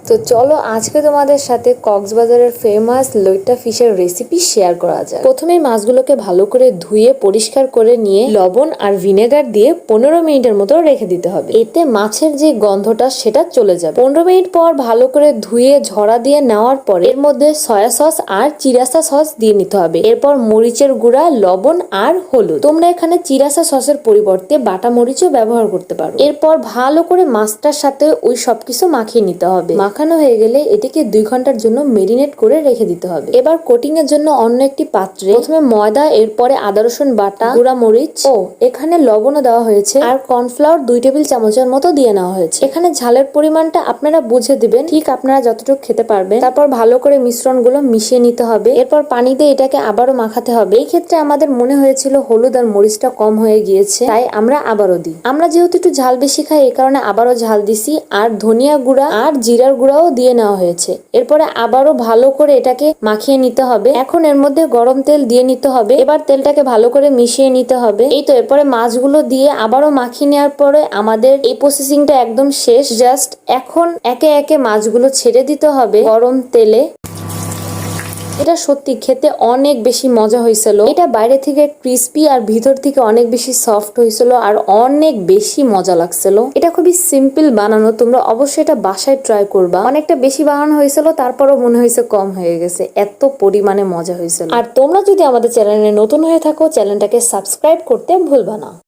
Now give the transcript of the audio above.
তো চলো আজকে তোমাদের সাথে কক্সবাজারের ফেমাস লইট্টা ফিশের রেসিপি শেয়ার করা যায় প্রথমেই মাছগুলোকে ভালো করে ধুয়ে, পরিষ্কার করে নিয়ে লবণ আর ভিনেগার দিয়ে পনেরো মিনিটের মতো রেখে দিতে হবে। এতে মাছের যে গন্ধটা সেটা চলে যাবে। পনেরো মিনিট পর ভালো করে ধুয়ে, ঝরা দিয়ে নেওয়ার পরে এর মধ্যে সয়া সস আর চিরাসা সস দিয়ে নিতে হবে। এরপর মরিচের গুঁড়া, লবণ আর হলুদ। তোমরা এখানে চিরাসা সসের পরিবর্তে বাটা মরিচও ব্যবহার করতে পারো। এরপর ভালো করে মাছটার সাথে ওই সবকিছু মাখিয়ে নিতে হবে। মাখানো হয়ে গেলে এটিকে দুই ঘণ্টার জন্য মেরিনেট করে রেখে দিতে হবে। এবার কোটিং এর জন্য অন্য একটি পাত্রে প্রথমে ময়দা, এরপরে আদা, রসুন বাটা গুঁড়া মরিচ ও এখানে লবণও দেওয়া হয়েছে আর কর্নফ্লাওয়ার দুই টেবিল চামচের মতো দিয়ে নেওয়া হয়েছে। এখানে ঝালের পরিমাণটা আপনারা বুঝে দিবেন। ঠিক আপনারা যতটুকু খেতে পারবেন। তারপর ভালো করে মিশ্রণগুলো মিশিয়ে নিতে হবে। এরপর পানি দিয়ে এটাকে আবারও মাখাতে হবে। এই ক্ষেত্রে আমাদের মনে হয়েছিল হলুদ আর মরিচটা কম হয়ে গিয়েছে, তাই আমরা আবারও দিই। আমরা যেহেতু একটু ঝাল বেশি খাই, এই কারণে আবারও ঝাল দিছি। আর ধনিয়া গুঁড়া আর জিরার গুঁড়াও দিয়ে নেওয়া হয়েছে। এরপরে আবারও ভালো করে এটাকে মাখিয়ে নিতে হবে। এখন এর মধ্যে গরম তেল দিয়ে নিতে হবে। এবার তেলটাকে ভালো করে মিশিয়ে নিতে হবে। এই তো, এরপরে মাছগুলো দিয়ে আবারও মাখিয়ে নেওয়ার পরে আমাদের এই প্রসেসিংটা একদম শেষ। জাস্ট এখন একে একে মাছগুলো ছেড়ে দিতে হবে গরম তেলে। এটা সত্যি খেতে অনেক বেশি মজা হয়েছিল। এটা বাইরে থেকে ক্রিস্পি আর ভিতর থেকে অনেক বেশি সফট হয়েছিল আর অনেক বেশি মজা লাগছিল। এটা খুবই সিম্পল বানানো, তোমরা অবশ্যই এটা বাসায় ট্রাই করবা। অনেকটা বেশি বানানো হয়েছিল, তারপরও মনে হয়েছে কম হয়ে গেছে। এত পরিমাণে মজা হয়েছিল। আর তোমরা যদি আমাদের চ্যানেলে নতুন হয়ে থাকো, চ্যানেলটাকে সাবস্ক্রাইব করতে ভুলবা না।